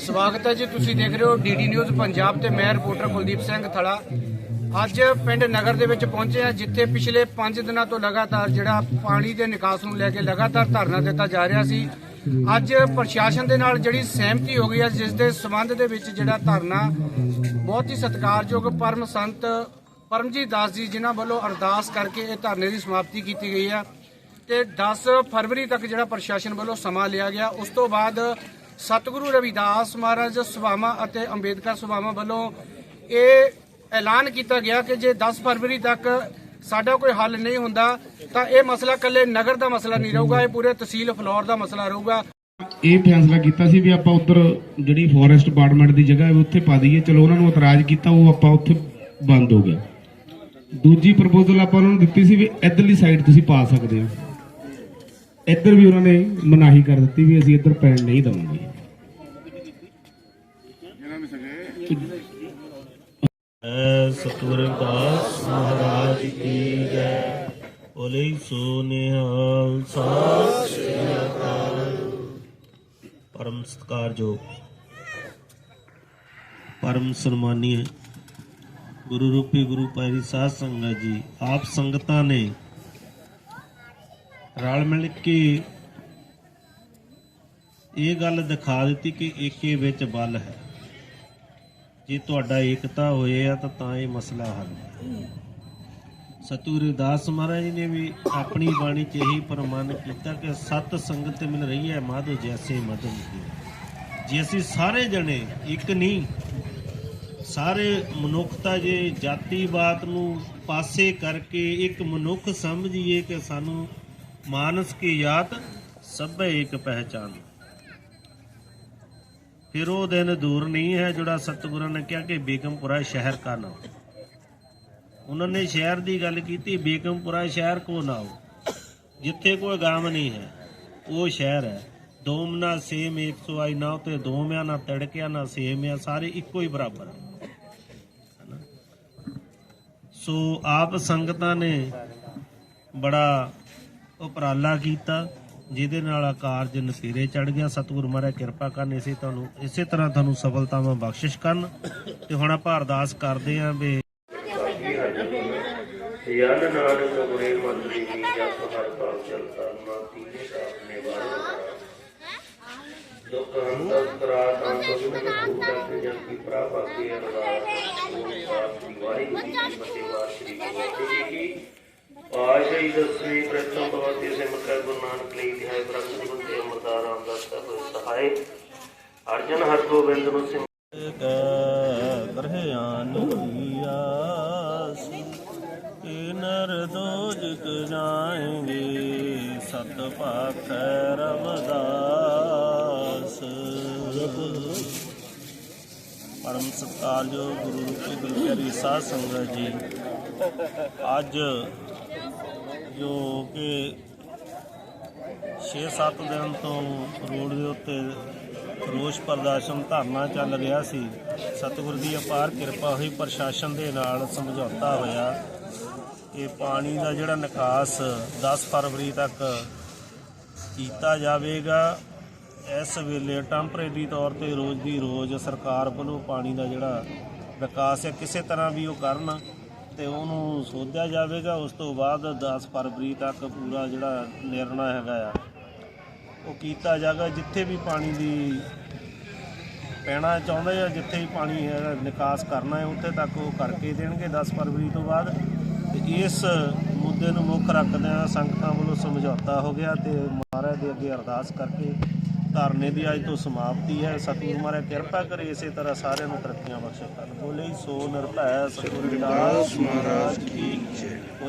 ਸਵਾਗਤ ਹੈ ਜੀ, ਤੁਸੀਂ ਦੇਖ ਰਹੇ ਹੋ ਡੀਡੀ ਨਿਊਜ਼ ਪੰਜਾਬ ਤੇ ਮੈਂ ਰਿਪੋਰਟਰ ਕੁਲਦੀਪ ਸਿੰਘ ਥੜਾ। ਅੱਜ ਪਿੰਡ ਨਗਰ ਦੇ ਵਿੱਚ ਪਹੁੰਚੇ ਆ ਜਿੱਥੇ ਪਿਛਲੇ 5 ਦਿਨਾਂ ਤੋਂ ਲਗਾਤਾਰ ਜਿਹੜਾ ਪਾਣੀ ਦੇ ਨਿਕਾਸ ਨੂੰ ਲੈ ਕੇ ਲਗਾਤਾਰ ਧਰਨਾ ਦਿੱਤਾ ਜਾ ਰਿਹਾ ਸੀ। ਅੱਜ ਪ੍ਰਸ਼ਾਸਨ ਦੇ ਨਾਲ ਜਿਹੜੀ ਸਹਿਮਤੀ ਹੋ ਗਈ ਹੈ, ਜਿਸ ਦੇ ਸਬੰਧ ਦੇ ਵਿੱਚ ਜਿਹੜਾ ਧਰਨਾ ਬਹੁਤ ਹੀ ਸਤਿਕਾਰਯੋਗ ਪਰਮ ਸੰਤ ਪਰਮਜੀਤ ਦਾਸ ਜੀ ਜਿਨ੍ਹਾਂ ਵੱਲੋਂ ਅਰਦਾਸ ਕਰਕੇ ਇਹ ਧਰਨੇ ਦੀ ਸਮਾਪਤੀ ਕੀਤੀ ਗਈ ਹੈ। ਤੇ 10 ਫਰਵਰੀ ਤੱਕ ਜਿਹੜਾ ਪ੍ਰਸ਼ਾਸਨ ਵੱਲੋਂ ਸਮਾਂ ਲਿਆ ਗਿਆ, ਉਸ ਤੋਂ ਬਾਅਦ ਸਤਿਗੁਰੂ ਰਵਿਦਾਸ ਮਹਾਰਾਜ ਸਭਾਵਾਂ ਅਤੇ ਅੰਬੇਦਕਰ ਸਭਾਵਾਂ ਵੱਲੋਂ ਇਹ ਐਲਾਨ ਕੀਤਾ ਗਿਆ ਕਿ ਜੇ 10 ਫਰਵਰੀ ਤੱਕ ਸਾਡਾ ਕੋਈ ਹੱਲ ਨਹੀਂ ਹੁੰਦਾ, ਤਾਂ ਇਹ ਮਸਲਾ ਇਕੱਲੇ ਨਗਰ ਦਾ ਮਸਲਾ ਨਹੀਂ ਰਹੂਗਾ, ਇਹ ਪੂਰੇ ਤਹਿਸੀਲ ਫਲੋਰ ਦਾ ਮਸਲਾ ਰਹੂਗਾ। ਇਹ ਫੈਸਲਾ ਕੀਤਾ ਸੀ ਵੀ ਆਪਾਂ ਉੱਧਰ ਜਿਹੜੀ ਫੋਰੈਸਟ ਡਿਪਾਰਟਮੈਂਟ ਦੀ ਜਗ੍ਹਾ ਹੈ, ਉੱਥੇ ਪਾ ਦਈਏ। ਚਲੋ, ਉਹਨਾਂ ਨੂੰ ਇਤਰਾਜ਼ ਕੀਤਾ, ਉਹ ਆਪਾਂ ਉੱਥੇ ਬੰਦ ਹੋ ਗਿਆ ਦੂਜੀ ਪ੍ਰਪੋਜ਼ਲ ਆਪਾਂ ਉਹਨਾਂ ਨੂੰ ਦਿੱਤੀ ਸੀ ਵੀ ਇੱਧਰਲੀ ਸਾਈਡ ਤੁਸੀਂ ਪਾ ਸਕਦੇ ਹੋ। ਇੱਧਰ ਵੀ ਉਹਨਾਂ ਨੇ ਮਨਾਹੀ ਕਰ ਦਿੱਤੀ ਵੀ ਅਸੀਂ ਇੱਧਰ ਪੈਣ ਨਹੀਂ ਦਵਾਂਗੇ। ਐ ਸਤਿਗੁਰ ਰਵਿਦਾਸ ਮਹਾਰਾਜ ਕੀ ਜੈ ਬੋਲੇ ਸੋ ਨਿਹਾਲ ਸਤਿ ਸ੍ਰੀ ਅਕਾਲ ਪਰਮ ਸਤਿਕਾਰਯੋਗ ਪਰਮ ਸਨਮਾਨੀय ਗੁਰੂ ਰੂਪੀ ਗੁਰੂ ਪਿਆਰੀ ਸਾਧ ਸੰਗਤ ਜੀ ਆਪ ਸੰਗਤਾਂ ਨੇ ਰਲ ਮਿਲ ਕੇ ਇਹ ਗੱਲ ਦਿਖਾ ਦਿੱਤੀ ਕਿ ਏਕੇ ਵਿੱਚ ਬਲ ਹੈ ਜੇ ਤੁਹਾਡਾ ਏਕਤਾ ਹੋਏ ਆ ਤਾਂ ਤਾਂ ਇਹ ਮਸਲਾ ਹੱਲ ਹੈ। ਸਤਿਗੁਰੂ ਮਹਾਰਾਜ ਨੇ ਵੀ ਆਪਣੀ ਬਾਣੀ 'ਚ ਇਹੀ ਪ੍ਰਮਾਨ ਕੀਤਾ ਕਿ ਸਤ ਸੰਗਤ ਮਿਲ ਰਹੀ ਹੈ ਮਾਧੋ ਜੈਸੇ ਮਦਨ ਕੀ ਜੇ ਅਸੀਂ ਸਾਰੇ ਜਣੇ ਇੱਕ ਨਹੀਂ, ਸਾਰੇ ਮਨੁੱਖਤਾ ਜੇ ਜਾਤੀਵਾਦ ਨੂੰ ਪਾਸੇ ਕਰਕੇ ਇੱਕ ਮਨੁੱਖ ਸਮਝੀਏ ਕਿ ਸਾਨੂੰ ਮਾਨਸ ਕੀ ਯਾਤ ਸਭੇ ਇੱਕ ਪਹਿਚਾਨ। ਫਿਰ ਉਹ ਦਿਨ ਦੂਰ ਨਹੀਂ ਹੈ ਜਿਹੜਾ ਸਤਿਗੁਰਾਂ ਨੇ ਕਿਹਾ ਕਿ ਬੇਗਮਪੁਰਾ ਸ਼ਹਿਰ ਕਾ ਨਾਮ। ਉਹਨਾਂ ਨੇ ਸ਼ਹਿਰ ਦੀ ਗੱਲ ਕੀਤੀ, ਬੇਗਮਪੁਰਾ ਸ਼ਹਿਰ ਕੋ ਨਾਮ। ਜਿੱਥੇ ਕੋਈ ਗਾਮ ਨਹੀਂ ਹੈ, ਉਹ ਸ਼ਹਿਰ ਹੈ। ਦੋਮਨਾ ਸੇਮ 100 ਨਾ ਤੇ ਦੋਮਿਆਂ, ਨਾ ਤੜਕਿਆ, ਨਾ ਸੇਮ ਆ ਸਾਰੇ ਇੱਕੋ ਹੀ ਬਰਾਬਰ ਹੈ। ਸੋ ਆਪ ਸੰਗਤਾਂ ਨੇ ਬੜਾ ਉਪਰਾਲਾ ਕੀਤਾ। ਜਿਹਦੇ ਨਾਲ ਆ ਕਾਰਜ ਨਤੀਰੇ ਚੜ ਗਿਆ। ਸਤਿਗੁਰੂ ਮਹਾਰਾਜ ਕਿਰਪਾ ਕਰਨ ਇਸੇ ਤੁਹਾਨੂੰ ਇਸੇ ਤਰ੍ਹਾਂ ਤੁਹਾਨੂੰ ਸਫਲਤਾਵਾਂ ਬਖਸ਼ਿਸ਼ ਕਰਨ। ਤੇ ਹੁਣ ਆਪਾਂ ਅਰਦਾਸ ਕਰਦੇ ਆਂ ਵੀ ਯਨ ਨਾਨਕ ਗੁਰੇ ਮੰਤਰੀ ਕੀ ਜਪ ਹਰ ਕਾਲ ਚਲਤਾ ਨਾ ਤੀਨੇ ਆਪਣੇ ਵਾਰ ਦੁਖ ਹੰਤ ਕਰਾਤ ਅੰਤ ਸੁਨ ਕੂਟਾ ਤੇ ਜਨ ਕੀ ਪ੍ਰਾਪਾ ਕੀ ਅਰਦਾਸ ਓਮ ਸਾਥ ਦੀਵਾਰੀ ਜੀ ਫਤਿਹ ਵਾਰ ਸ੍ਰੀ ਗੁਰੂ ਜੀ ਕੀ ਆਸ਼ਈ ਦਸਵੀਂ ਪ੍ਰਥਮ ਭਗਵਤੀ ਸੇ ਗੁਰੂ ਨਾਨਕ ਲਈ ਧਿਆਇ ਬ੍ਰਹਮ ਗੁਰੂ ਤੇ ਅਮਰਦਾਰ ਰਾਮਦਾਸ ਸਭ ਸਹਾਇ। ਅਰਜਨ ਹਰ ਗੋਬਿੰਦ ਨੂੰ ਸਿਮ ਕਰਹਿ ਆਸ ਕਿ ਨਰ ਦੋਜਕ ਜਾਏਂਗੇ ਸਤ ਪਾਖ ਰਵਦਾਸ ਪਰਮ ਸਤਿਕਾਰਯੋਗ ਗੁਰੂ ਰੂਪੀ ਗੁਰੂ ਪਿਆਰੀ ਸਾਧ ਸੰਗਤ ਜੀ, ਅੱਜ ਜੋ ਕਿ 6-7 ਦਿਨ ਤੋਂ ਰੋਡ ਦੇ ਉੱਤੇ ਰੋਸ ਪ੍ਰਦਰਸ਼ਨ ਧਰਨਾ ਚੱਲ ਰਿਹਾ ਸੀ। ਸਤਿਗੁਰ ਦੀ ਅਪਾਰ ਕਿਰਪਾ ਹੋਈ ਪ੍ਰਸ਼ਾਸਨ ਦੇ ਨਾਲ ਸਮਝੌਤਾ ਹੋਇਆ। ਕਿ ਪਾਣੀ ਦਾ ਜਿਹੜਾ ਨਿਕਾਸ 10 ਫਰਵਰੀ ਤੱਕ ਕੀਤਾ ਜਾਵੇਗਾ। ਇਸ ਵੇਲੇ ਟੈਂਪਰੇਰੀ ਤੌਰ ਤੇ ਰੋਜ਼ ਦੀ ਰੋਜ਼ ਸਰਕਾਰ ਵੱਲੋਂ ਪਾਣੀ ਦਾ ਜਿਹੜਾ ਵਿਕਾਸ ਹੈ, ਕਿਸੇ ਤਰ੍ਹਾਂ ਵੀ ਉਹ ਕਰਨ। ਤੇ ਉਹਨੂੰ ਸੋਧਿਆ ਜਾਵੇਗਾ, ਉਸ ਤੋਂ ਬਾਅਦ 10 ਫਰਵਰੀ ਤੱਕ ਪੂਰਾ ਜਿਹੜਾ ਨਿਰਣਾ ਹੈਗਾ ਆ, ਉਹ ਕੀਤਾ ਜਾਗਾ। ਜਿੱਥੇ ਵੀ ਪਾਣੀ ਦੀ ਪੈਣਾ ਚਾਹੁੰਦੇ ਆ, ਜਿੱਥੇ ਵੀ ਪਾਣੀ ਹੈਗਾ, ਨਿਕਾਸ ਕਰਨਾ ਹੈ, ਉੱਥੇ ਤੱਕ ਉਹ ਕਰਕੇ ਦੇਣਗੇ 10 ਫਰਵਰੀ ਤੋਂ ਬਾਅਦ। ਤੇ ਇਸ ਮੁੱਦੇ ਨੂੰ ਮੁੱਖ ਰੱਖਦਿਆਂ ਸੰਗਤਾਂ ਵੱਲੋਂ ਸਮਝੌਤਾ ਹੋ ਗਿਆ ਤੇ ਮਹਾਰਾਜ ਦੇ ਅੱਗੇ ਅਰਦਾਸ ਕਰਕੇ ਧਰਨੇ ਦੀ ਅੱਜ ਤੋਂ ਸਮਾਪਤੀ ਹੈ। ਸਤਿਗੁਰੂ ਮਹਾਰਾਜ ਕਿਰਪਾ ਕਰੇ ਇਸੇ ਤਰ੍ਹਾਂ ਸਾਰਿਆਂ ਨੂੰ ਤਰੱਕੀਆਂ ਬਖਸ਼ੇ। ਕਰਨ ਬੋਲੇ ਸੋ ਨਿਰਭੈ ਸਤਿਗੁਰੂ ਰਵਿਦਾਸ ਮਹਾਰਾਜ ਕੀ ਜੈ।